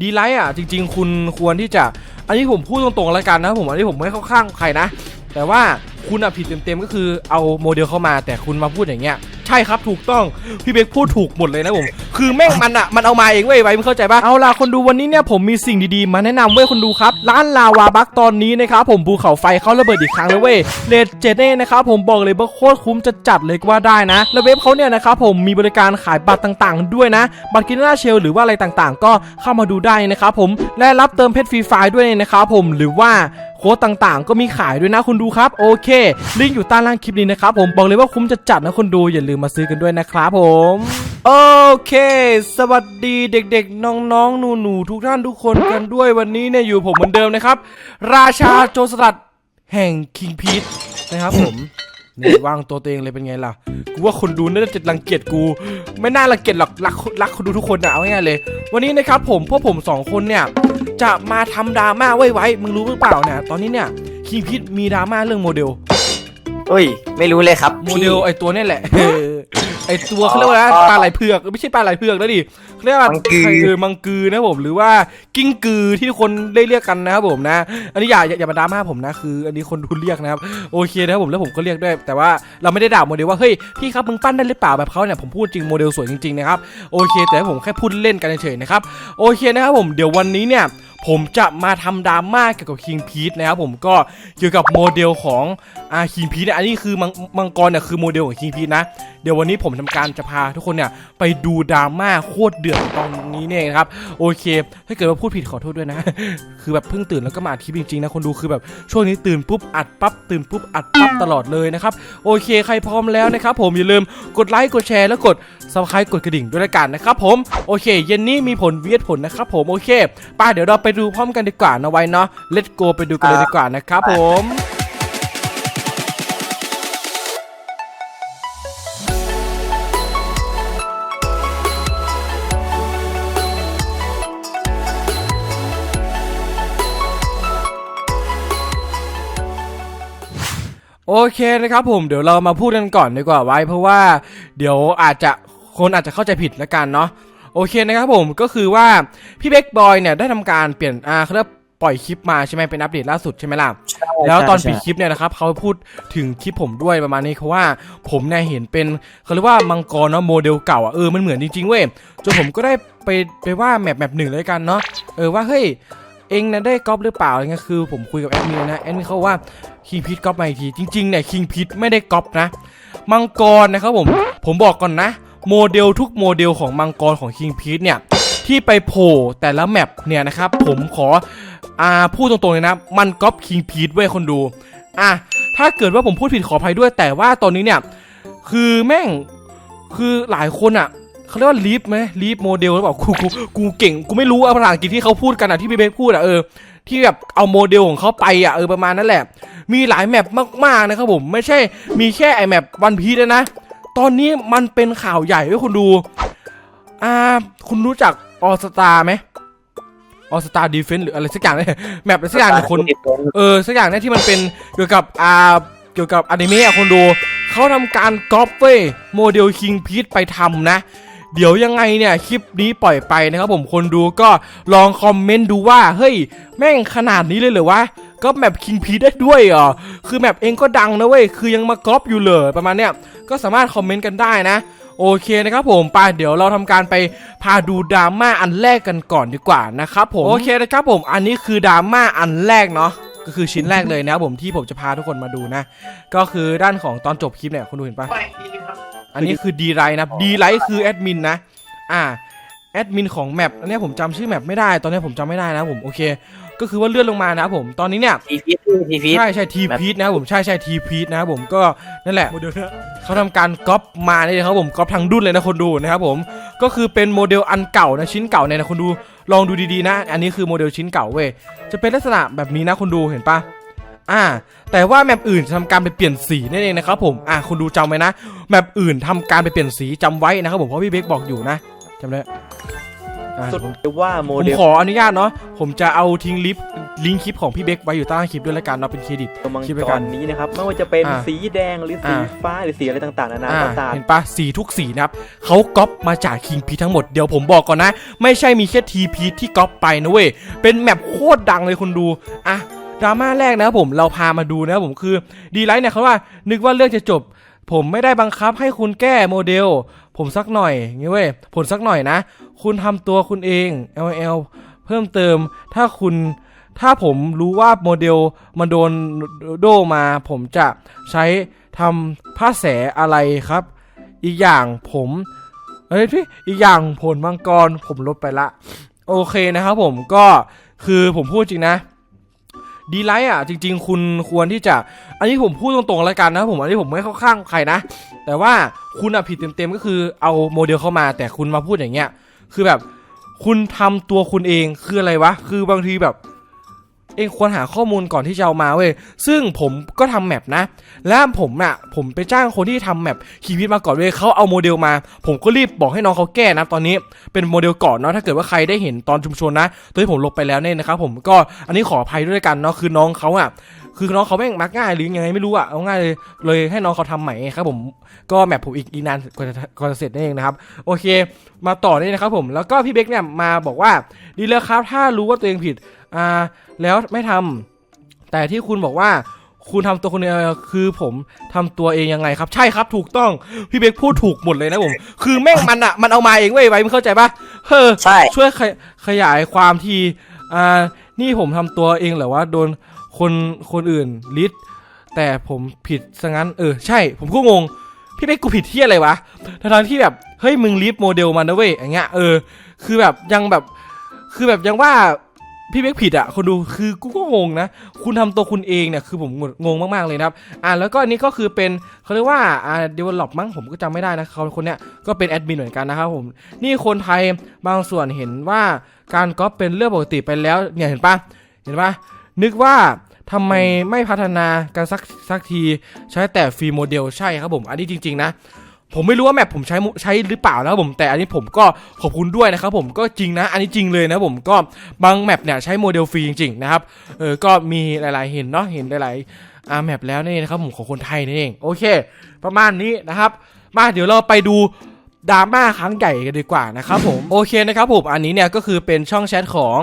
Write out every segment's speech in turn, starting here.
ดีไลท์อะจริง ๆ คุณควรที่จะ อันนี้ผมพูดตรงๆแล้วกันนะผมอันนี้ผมไม่เข้าข้างใครนะ แต่ว่าคุณอะผิดเต็มๆก็คือเอาโมเดลเข้ามาแต่คุณมาพูดอย่างเงี้ย ใช่ครับถูกต้องพี่เบคพูดถูกหมดเลยนะผม คือแม่งมันอะมันเอามาเองเว้ยไว้มึงเข้าใจปะเอาล่ะคนดูวันนี้เนี่ยผมมีสิ่งดีๆ มาแนะนำเว้ยคนดูครับ ร้านลาวาบักตอนนี้นะครับผมภูเขาไฟเขาระเบิดอีกครั้งแล้วเว้ยเลดเจเน่นะครับผมบอกเลยว่าโคตรคุ้มจะจัดเลยก็ว่าได้นะ แล้วเว็บเขาเนี่ยนะครับผมมีบริการขายบัตรต่างๆ ด้วยนะ บัตรกินหน้าเชลหรือว่าอะไรต่างๆ ก็เข้ามาดูได้นะครับผมและรับเติมเพชรฟรีไฟด้วยนะครับผมหรือว่า ค้ดต่างๆ ก็มีขายด้วยนะคุณดูครับโอเค ลิงก์อยู่ใต้ล่างคลิปนี้นะครับผมบอกเลยว่าคุ้มจะจัดนะคนดูอย่าลืมมาซื้อกันด้วยนะครับผมโอเค สวัสดีเด็กๆ น้องๆ หนูๆ ทุกท่านทุกคนกันด้วยวันนี้เนี่ยอยู่ผมเหมือนเดิมนะครับ ราชาโจรสลัดแห่งคิงพีทนะครับผมนี่วางตัวตัวเองเลยเป็นไงล่ะ กูว่าคนดูน่าจะรังเกียจกู ไม่น่ารังเกียจหรอกรักรักคนดูทุกคนอะเอาง่ายเลย วันนี้นะครับผมพวกผมสองคนเนี่ย จะมาทำดราม่าไว้ไว้ มึงรู้หรือเปล่าเนี่ย ตอนนี้เนี่ยคิงพิทมีดราม่าเรื่องโมเดล เอ้ย ไม่รู้เลยครับโมเดลไอตัวนี่แหละเออไอตัวเขาเรียกว่าอะไรอ๋อปลาไหลเผือกไม่ใช่ปลาไหลเผือกแล้วดิเขาเรียกว่ามังกือเออมังกือนะผมหรือว่ากิ้งกือที่ทุกคนได้เรียกกันนะครับผมนะ อันนี้อย่าอย่าอย่ามาดราม่าผมนะคือ อันนี้คนดูเรียกนะครับโอเคนะครับผมแล้วผมก็เรียกด้วย แต่ว่าเราไม่ได้ด่าโมเดลว่าเฮ้ยพี่ครับมึงปั้นได้หรือเปล่าแบบเขาเนี่ยผมพูดจริงโมเดลสวยจริงๆนะครับโอเค แต่ผมแค่พูดเล่นกันเฉยๆนะครับโอเคนะครับผมเดี๋ยววันนี้เนี่ย ผมจะมาทำดราม่าเกี่ยวกับคิงพีทนะครับผมก็เกี่ยวกับโมเดลของ อ่าคิงพีเนี่ยอันนี้คือมังมังกรเนี่ยคือโมเดลของคิงพีนะ เดี๋ยววันนี้ผมทำการจะพาทุกคนเนี่ยไปดูดราม่าโคตรเดือดตอนนี้เนี่ยครับ โอเค ถ้าเกิดว่าพูดผิดขอโทษด้วยนะ คือแบบเพิ่งตื่นแล้วก็มาอัดคลิปจริงๆนะคนดูคือแบบช่วงนี้ตื่นปุ๊บอัดปั๊บตื่นปุ๊บอัดปั๊บตลอดเลยนะครับ โอเคใครพร้อมแล้วนะครับผมอย่าลืมกดไลค์กดแชร์แล้วกด subscribe กดกระดิ่งด้วยละกันนะครับผมโอเค เย็นนี้มีผลเวียดผลนะครับผมโอเคไป้าเดี๋ยวเราไปดูพร้อมกันดีกว่านะไว้เนาะ let's go ไปดูกันเลยดีกว่านะครับผม โอเคนะครับผมเดี๋ยวเรามาพูดกันก่อนดีกว่าไว้ เพราะว่าเดี๋ยวอาจจะคนอาจจะเข้าใจผิดแล้วกันเนาะโอเคนะครับผมก็คือว่าพี่เบคบอยเนี่ยได้ทำการเปลี่ยนอ่าเขาเรียกปล่อยคลิปมาใช่ไหมเป็นอัปเดตล่าสุดใช่ไหมล่ะแล้วตอนปิดคลิปเนี่ยนะครับเขาพูดถึงคลิปผมด้วยประมาณนี้เขาว่าผมเนี่ยเห็นเป็นเขาเรียกว่ามังกรเนาะโมเดลเก่าอะเออมันเหมือนจริงๆเว้ยจนผมก็ได้ไปไปว่าแมปแมปหนึ่งเลยกันเนาะเออว่าเฮ้ย เองนะได้ก๊อปหรือเปล่าอะไรเงี้ยคือผมคุยกับแอดมินนะแอดมินเขาว่าคิงพีทก๊อปมาอีกทีจริงๆเนี่ยคิงพีทไม่ได้ก๊อปนะมังกรนะครับผมผมบอกก่อนนะ โมเดลทุกโมเดลของมังกรของคิงพีทเนี่ยที่ไปโผล่แต่ละแมปเนี่ยนะครับผมขออ่าพูดตรงๆเลยนะ มันก๊อปคิงพีทเว้คนดูอะถ้าเกิดว่าผมพูดผิดขออภัยด้วยแต่ว่าตอนนี้เนี่ย คือแม่งคือหลายคนอะ เขาเรียกว่าลีฟไหมลีฟโมเดลหรือเปล่ากูกูกูเก่งกูไม่รู้อะภาษาอังกฤษที่เขาพูดกันอะที่พี่เบคพูดอะเออที่แบบเอาโมเดลของเขาไปอะเออประมาณนั้นแหละ มีหลายแมปมากๆนะครับผมไม่ใช่มีแค่ไอแมปวันพีนะ ตอนนี้มันเป็นข่าวใหญ่เว้ยคุณดู อ่า คุณรู้จักออสตาไหมออสตาดีเฟนหรืออะไรสักอย่างเนี่ยแมปอะไรสักอย่างเนี่ยคนเออสักอย่างเนี่ยที่มันเป็นเกี่ยวกับอ่าเกี่ยวกับอนิเมะอะคนดูเขาทำการก๊อปเว้ยโมเดลคิงพีทไปทำนะ เดี๋ยวยังไงเนี่ยคลิปนี้ปล่อยไปนะครับผมคนดูก็ลองคอมเมนต์ดูว่าเฮ้ยแม่งขนาดนี้เลยเหรอวะก็แมปคิงพีทได้ด้วยเหรอคือแมปเองก็ดังนะเว้ยคือยังมาก๊อปอยู่เลยประมาณเนี้ยก็สามารถคอมเมนต์กันได้นะโอเคนะครับผมไปเดี๋ยวเราทำการไปพาดูดราม่าอันแรกกันก่อนดีกว่านะครับผมโอเคนะครับผมอันนี้คือดราม่าอันแรกเนาะก็คือชิ้นแรกเลยนะครับผมที่ผมจะพาทุกคนมาดูนะ ก็คือด้านของตอนจบคลิปเนี่ยคุณดูเห็นปะ อันนี้คือดีไรนะดีไรคือแอดมินนะ อ่าแอดมินของแมปอันเนี้ยผมจำชื่อแมปไม่ได้ ตอนเนี้ยผมจำไม่ได้นะครับผมโอเค ก็คือว่าเลื่อนลงมานะครับผมตอนนี้เนี่ยทีพีททีพีทใช่ใช่ทีแบบพีทนะครับผมใช่ใช่ทีพีทนะครับผมก็นั่นแหละเขาทำการก๊อปมาเนี่ยนะครับผมก๊อปทางดุนเลยนะคนดูนะครับผมก็คือเป็นโมเดลอันเก่านะชิ้นเก่าเนี่ยนะคนดูลองดูดีๆนะ อันนี้คือโมเดลชิ้นเก่าเว้ยจะเป็นลักษณะแบบนี้นะคนดูเห็นปะ อ่า แต่ว่าแมปอื่นจะทำการไปเปลี่ยนสีนั่นเองนะครับผม อ่าคนดูจำไว้นะ แมปอื่นทำการไปเปลี่ยนสีจำไว้นะครับผม เพราะพี่เบคบอกอยู่นะจำได้อะสุดผมว่าโมผมเดลขออนุญาตเนาะ ผมจะเอาทิ้งลิฟต์ลิงก์คลิปของพี่เบคไว้อยู่ใต้คลิปด้วยแล้วกันเนาะเป็นเครดิตมังคิดไปกก่อรนนี้นะครับไม่ว่าจะเป็นอ่าสีแดงหรือสีอ่าฟ้าหรือสีอะไรต่างๆนานาอ่าก็ตามเห็นปะสีทุกสีนะครับเขาก๊อปมาจากคิงพีทั้งหมดเดี๋ยวผมบอกก่อนนะ ไม่ใช่มีแค่ทีพีที่ก๊อปไปนะเว้ยเป็นแมปโคตรดังเลยคุณดูอะ ดราม่าแรกนะครับผมเราพามาดูนะครับผมคือดีไลท์เนี่ยเขาว่า นึกว่าเรื่องจะจบ ผมไม่ได้บังคับให้คุณแก้โมเดล ผมสักหน่อยงี้เว้ยผลสักหน่อยนะ คุณทำตัวคุณเอง LL เพิ่มเติมถ้าคุณถ้าผมรู้ว่าโมเดลมันโดนโดมา ผมจะใช้ทำผ้าแสอะไรครับ อีกอย่างผมเอ้ยพี่อีกอย่างผลมังกรผมลบไปละ โอเคนะครับผมก็คือผมพูดจริงนะ ดีไลท์อะจริง ๆ คุณควรที่จะ อันนี้ผมพูดตรงๆแล้วกันนะผมอันนี้ผมไม่เข้าข้างใครนะ แต่ว่าคุณอะผิดเต็มๆก็คือเอาโมเดลเข้ามาแต่คุณมาพูดอย่างเงี้ย คือแบบคุณทำตัวคุณเองคืออะไรวะ คือบางทีแบบ เองควรหาข้อมูลก่อนที่จะเอามาเว้ย ซึ่งผมก็ทำแมปนะ และผมน่ะ ผมไปจ้างคนที่ทำแมปคีย์พิทมาก่อนเว้ยเขาเอาโมเดลมา ผมก็รีบบอกให้น้องเขาแก้นะตอนนี้ เป็นโมเดลก่อนเนาะ ถ้าเกิดว่าใครได้เห็นตอนชุมชนนะ ตัวที่ผมลบไปแล้วเนี่ยนะครับผมก็ อันนี้ขออภัยด้วยกันเนาะ คือน้องเขาอะ คือน้องเขาแม่งมักง่ายหรือยังไงไม่รู้อะเอาง่ายเลยเลยให้น้องเขาทำใหม่ครับผมก็แมปผมอีกอีกนานกว่าจะกว่าจะเสร็จนั่นเองนะครับโอเค มาต่อนี่นะครับผมแล้วก็พี่เบคเนี่ยมาบอกว่าดีแล้วครับถ้ารู้ว่าตัวเองผิดอ่าแล้วไม่ทำแต่ที่คุณบอกว่าคุณทำตัวคนเดียวคือผมทำตัวเองยังไงครับ ใช่ครับถูกต้องพี่เบคพูดถูกหมดเลยนะผม คือแม่งมันอะมันเอามาเองเว้ยไว้มึงเข้าใจปะเฮ้อใช่ช่วยขยขยายความทีอ่านี่ผมทำตัวเองเหรอว่าโดน คนคนอื่นลิดแต่ผมผิดซะงั้น เออ ใช่ ผมก็งง พี่เป๊กกูผิดที่อะไรวะทั้งที่แบบ เฮ้ย มึงลิฟโมเดลมันนะเว้ย อย่างเงี้ย เออ คือแบบยังแบบ คือแบบยังว่าพี่เป๊กผิดอะ คนดู คือกูก็งงนะ คุณทำตัวคุณเองเนี่ย คือผมงงมากๆเลยนะครับ อ่าแล้วก็อันนี้ก็คือเป็นเขาเรียกว่า อ่า develop มั้ง ผมก็จำไม่ได้นะเขาคนเนี้ย ก็เป็นแอดมินเหมือนกันนะครับผม นี่คนไทยบางส่วนเห็นว่าการก๊อปเป็นเรื่องปกติไปแล้ว เนี่ยเห็นปะเห็นปะ นึกว่าทำไมไม่พัฒนากันสักสักทีใช้แต่ฟรีโมเดลใช่ครับผม อันนี้จริง ๆ นะ ผมไม่รู้ว่าแมปผมใช้ใช้หรือเปล่านะครับผมแต่อันนี้ผมก็ขอบคุณด้วยนะครับผมก็จริงนะ อันนี้จริงเลยนะผมก็บางแมปเนี่ยใช้โมเดลฟรีจริงๆนะครับเออก็มีหลายๆเห็นเนาะเห็นหลายๆอาแมปแล้วนี่นะครับผมของคนไทยนี่เองโอเค ประมาณนี้นะครับ มาเดี๋ยวเราไปดูดราม่าครั้งใหญ่กันดีกว่านะครับผมโอเคนะครับผมอันนี้เนี่ยก็คือเป็นช่องแชทของ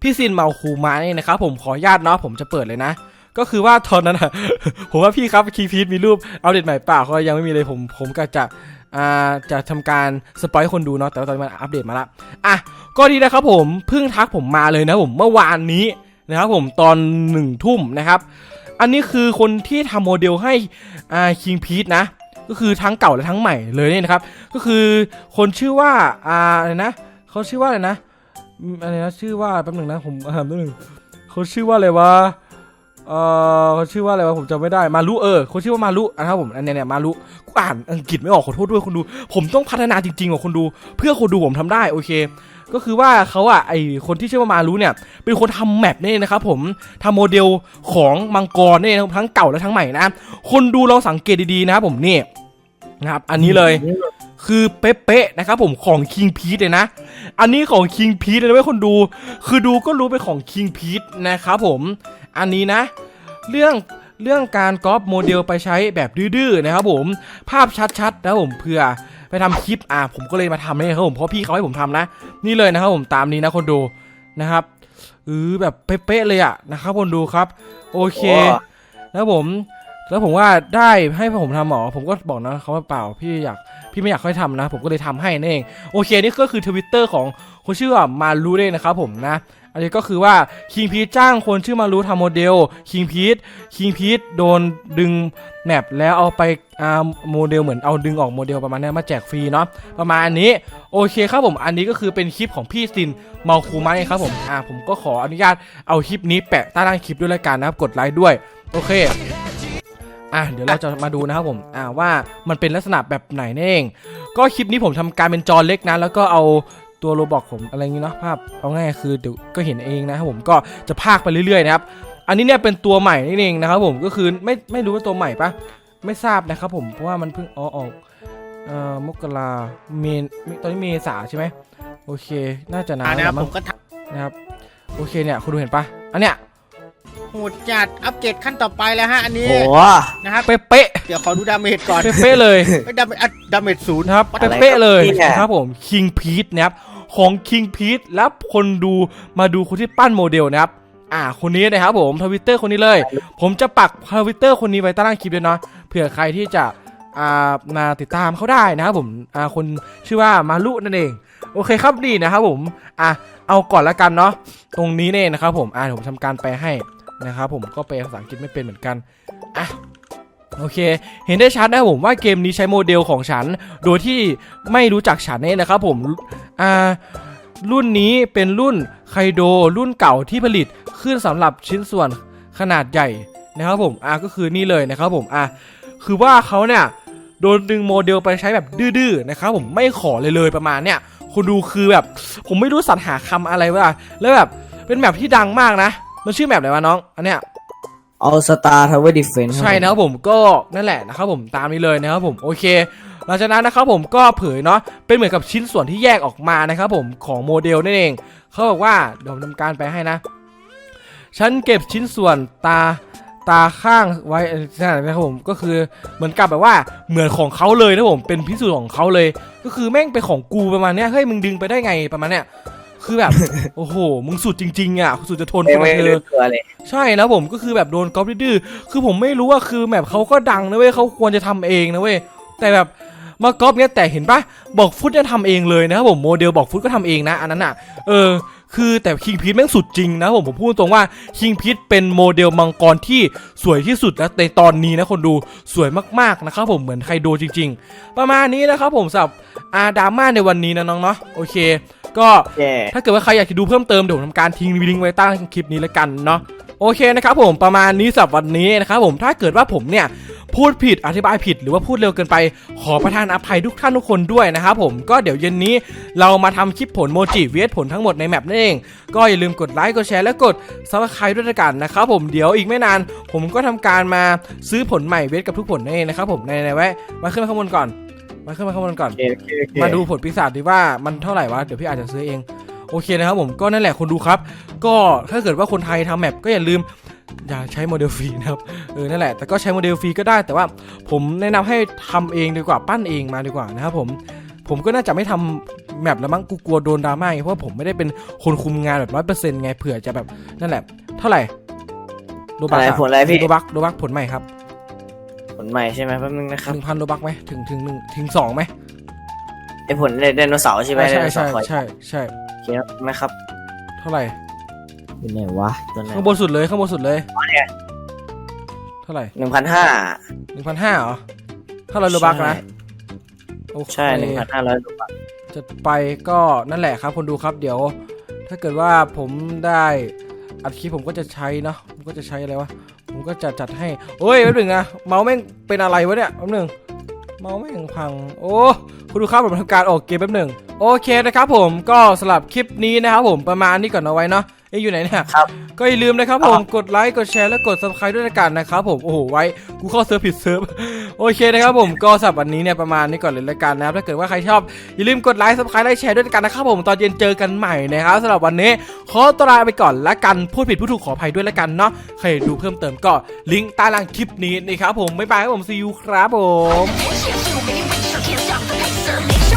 พี่ซินเมาคูมานี่นะครับผมขออนุญาตเนาะผมจะเปิดเลยนะ ก็คือว่าตอนนั้นอะผมว่าพี่ครับคีพีทมีรูปเอาเด็ดใหม่เปล่าเขายังไม่มีเลยผมผมก็จะอ่าจะทำการสปอยให้คนดูเนาะแต่ว่าตอนนี้มันอัปเดตมาละอะก็ดีนะครับผมเพิ่งทักผมมาเลยนะผมเมื่อวานนี้นะครับผมตอนหนึ่งทุ่มนะครับ อันนี้คือคนที่ทำโมเดลให้อ่าคิงพีทนะก็คือทั้งเก่าและทั้งใหม่เลยเนี่ยนะครับ ก็คือคนชื่อว่าอ่าอะไรนะเขาชื่อว่าอะไรนะ อะไรนะชื่อว่าแป๊บหนึ่งนะผมอ่านแป๊บหนึ่งเขาชื่อว่าอะไรวะเออเขาชื่อว่าอะไรวะผมจำไม่ได้มารุเออเขาชื่อว่ามารุนะครับผมอันเนี้ยเนี่ยมารุกูอ่านอังกฤษไม่ออกขอโทษด้วยคนดู ผมต้องพัฒนาจริงๆว่ะคนดู เพื่อคนดูผมทำได้โอเค ก็คือว่าเขาอะไอคนที่ชื่อว่ามารุเนี่ย เป็นคนทำแมปนี่นะครับผมทำโมเดลของมังกรเนี่ยนะครับทั้งเก่าและทั้งใหม่นะคนดูลองสังเกตดีๆนะครับผมนี่นะครับอันนี้เลย คือเป๊ะๆนะครับผมของ King p e เลยนะ อันนี้ของ King p e เลยนะเว้ยคนดู คือดูก็รู้เป็นของ King p e นะครับผมอันนี้นะ เรื่องเรื่องการก๊อปโมเดลไปใช้แบบดื้อๆนะครับผมภาพชัดๆนะครับผมเพื่อไปทำคลิปอะผมก็เลยมาทำนี่ครับผมเพราะพี่เขาให้ผมทำนะ นี่เลยนะครับผมตามนี้นะคนดูนะครับเออแบบเป๊ะๆเลยอะนะครับคนดูครับ โอเคแล้วผม แล้วผมว่าได้ให้ผมทำหมอผมก็บอกนะเขาว่าเปล่าพี่อยาก พี่ไม่อยากให้ทำนะ ผมก็เลยทำให้นั่นเองโอเคนี่ก็คือทวิตเตอร์ของคนชื่อมารูเด้นะครับผมนะอันนี้ก็คือว่าคิงพีทจ้างคนชื่อมารูทำโมเดลคิงพีทคิงพีทโดนดึงแมปแล้วเอาไปอ่าโมเดลเหมือนเอาดึงออกโมเดลประมาณนี้มาแจกฟรีเนาะประมาณนี้โอเคครับผมอันนี้ก็คือเป็นคลิปของพี่ซินเมาคูมาเองครับผมอ่าผมก็ขออนุญาตเอาคลิปนี้แปะใต้ล่างคลิปด้วยแล้วกันนะครับกดไลค์ด้วยโอเค อะเดี๋ยวเราจะมาดูนะครับผมอ่าว่ามันเป็นลักษณะแบบไหนนั่นเอง ก็คลิปนี้ผมทำการเป็นจอเล็กนะ แล้วก็เอาตัวโรบอกผมอะไรอย่างงี้เนาะภาพเอาง่ายๆคือเดี๋ยวก็เห็นเองนะครับผมก็จะพากไปเรื่อยๆนะครับ อันนี้เนี่ยเป็นตัวใหม่นี่เองนะครับผมก็คือไม่ไม่รู้ว่าตัวใหม่ปะไม่ทราบนะครับผมเพราะว่ามันเพิ่งอ๋อออกเอ่อมกราเมนตอนนี้เมษาใช่ไหมโอเค น่าจะนาอ่านนะครับแล้วผมั้งมก็ทนะครับโอเคเนี่ยคุณดูเห็นปะอันเนี้ยำ โหดจัดอัปเกรดขั้นต่อไปแล้วฮะอันนี้โห นะครับเป๊ะเดี๋ยวขอดูดาเมจก่อนๆเป๊ะๆเลยเอ้ยดาเมจอะดาเมจศูนย์ นะครับอะไรเป๊ะๆเลยครับเนี่ยนะครับผมคิงพีทนะครับของคิงพีทแล้วคนดูมาดูคนที่ปั้นโมเดลนะครับอ่าคนนี้นะครับผมทวิตเตอร์คนนี้เลย ผมจะปักทวิตเตอร์คนนี้ไว้ใต้ล่างคลิปด้วยเนาะเผื่อใครที่จะอ่ามาติดตามเขาได้นะครับผมอ่าคนชื่อว่ามารุนั่นเอง โอเคครับนี่นะครับผมอะเอาก่อนละกันเนาะตรงนี้เนี่ยนะครับผมอ่าผมทำการแปลให้ นะครับผมก็แปลภาษาอังกฤษไม่เป็นเหมือนกันอะโอเค เห็นได้ชัดนะครับผมว่าเกมนี้ใช้โมเดลของฉัน โดยที่ไม่รู้จักฉันเนี่ยนะครับผมอ่ารุ่นนี้เป็นรุ่นไคโดรุ่นเก่าที่ผลิตขึ้นสำหรับชิ้นส่วนขนาดใหญ่นะครับผมอะก็คือนี่เลยนะครับผมอะคือว่าเขาเนี่ยโดนดึงโมเดลไปใช้แบบดื้อๆนะครับผมไม่ขอเลยเลยประมาณเนี่ยคุณดูคือแบบ ผมไม่รู้สรรหาคำอะไรว่าแล้วแบบเป็นแมปที่ดังมากนะ มันชื่อแมปอะไรวะน้อง อันเนี้ยเอาสตาร์ทาวเวอร์ดิเฟนใช่นะครับผมก็นั่นแหละนะครับผมตามนี้เลยนะครับผมโอเคหลังจากนั้นนะครับผมก็เผยเนาะเป็นเหมือนกับชิ้นส่วนที่แยกออกมานะครับผมของโมเดลนั่นเองเขาบอกว่าเดี๋ยวผมทำการไปให้นะ ฉันเก็บชิ้นส่วนตาตาข้างไว้นะครับผมก็คือเหมือนกับแบบว่าเหมือนของเขาเลยนะผมเป็นพิสูจน์ของเขาเลย ก็คือแม่งเป็นของกูประมาณเนี้ยเฮ้ยมึงดึงไปได้ไงประมาณเนี้ย คือแบบ โอ้โห มึงสุดจริงๆอะสุดจะทนไม่กับไม่เธรู้อตัวเลยใช่นะผมก็คือแบบโดนก๊อปดื้อๆคือผมไม่รู้ว่าคือแบบเขาก็ดังนะเว้ยเขาควรจะทำเองนะเว้ย แต่แบบมาก๊อปเนี้ยแต่เห็นปะบอกฟุตจะทำเองเลยนะครับผมโมเดลบอกฟุตก็ทำเองนะอันนั้นอะ เออ คือแต่คิงพีทแม่งสุดจริงนะผมผมพูดตรงว่าคิงพีทเป็นโมเดลมังกรที่สวยที่สุดแล้วในตอนนี้นะคนดูสวยมากๆนะครับผมเหมือนใครโดจริง ๆ ประมาณนี้นะครับผมสำหรับอาดราม่าในวันนี้นะน้องเนาะโอเค ก็แย่ถ้าเกิดว่าใครอยากจะดูเพิ่มเติมเดี๋ยวผมทำการทิ้งลิงก์ไว้ใต้คลิปนี้แล้วกันเนาะโอเคนะครับผมประมาณนี้สำหรับวันนี้นะครับผมถ้าเกิดว่าผมเนี่ยพูดผิดอธิบายผิดหรือว่าพูดเร็วเกินไป ขอประทานอภัยทุกท่านทุกคนด้วยนะครับผมก็เดี๋ยวเย็นนี้เรามาทำคลิปผลโมจิเวทผลทั้งหมดในแมปนั่นเอง ก็อย่าลืมกดไลค์กดแชร์และกดซับสไครต์ด้วยละกันนะครับผมเดี๋ยวอีกไม่นาน ผมก็ทำการมาซื้อผลใหม่เวทกับทุกผลนั่นเองนะครับผมในในแวะมาขึ้นมาข้างบนก่อน มาขึ้นมาข้างบนก่อนโอเคโอเคโอเคมาดูผลปีศาจดีว่ามันเท่าไหร่วะ เดี๋ยวพี่อาจจะซื้อเอง โอเคนะครับผมก็นั่นแหละคนดูครับ ก็ถ้าเกิดว่าคนไทยทำแมปก็อย่าลืม อย่าใช้โมเดลฟรีนะครับ เออ นั่นแหละ แต่ก็ใช้โมเดลฟรีก็ได้ แต่ว่าผมแนะนำให้ทำเองดีกว่า ปั้นเองมาดีกว่านะครับผม ผมก็น่าจะไม่ทำแมปแล้วมั้ง กูกลัวโดนดราม่าไงเพราะว่าผมไม่ได้เป็นคนคุมงานแบบร้อยเปอร์เซ็นต์ไง เผื่อจะแบบ นั่นแหละ เท่าไหร่โลบัอะกไรผลอะไรพี่โลบักโลบักผลใหม่ครับ ผลใหม่ใช่ไหมแป๊บนึงนะครับหนึ่งพันโลบักไหมถึงถึงหนึ่งถึงสองไหมไอผลไดโนเสาร์ใช่ไหมใช่ไดใช่โนเสาใช่ร์ขอใช่ใช่โอเคครับไหมครับเท่าไหร่ อยู่ไหนวะตัวไหนข้างบนสุดเลยข้างบนสุดเลย เท่าไหร่หนึ่งพันห้าหนึ่งพันห้าเหรอเท่าไหร่โลบักนะโอเค ใช่หนึ่งพันห้าร้อยลูกบาทจะไปก็นั่นแหละครับคนดูครับเดี๋ยว ถ้าเกิดว่าผมได้อัดคลิปผมก็จะใช้เนาะผมก็จะใช้อะไรวะ ผมก็จะจัดให้โอ้ยแป๊บหนึงนะเมาส์แม่งเป็นอะไรวะเนี่ยแป๊บหนึงเมาส์แม่งพัง โอ้คุณดูครับผมทำการออกเกมแป๊บหนึงโอเคนะครับผมก็สำหรับคลิปนี้นะครับผมประมาณนี้ก่อนเอาไว้เนาะเอ้ยอยู่ไหนเนี่ยครับ ก็อย่าลืมนะครับผมกดไลค์กดแชร์และกด subscribe ด้วยละกันนะครับผมโอ้โหไว้กูเข้าเซิร์ฟผิดเซิร์ฟโอเคนะครับผมก็สำหรับวันนี้เนี่ยประมาณนี้ก่อนเลยละกันนะครับถ้าเกิดว่าใครชอบอย่าลืมกดไลค์ subscribe และแชร์ด้วยละกันนะครับผมตอนเย็นเจอกันใหม่นะครับสำหรับวันนี้ขอตัวลาไปก่อนละกันพูดผิดพูดถูกขออภัยด้วยละกันเนาะใครดูเพิ่มเติมก็ลิงก์ใต้ล่างคลิปนี้นะครับผมบ๊ายบายครับผม see you ครับผม Can't stop the pacer. Make sure it's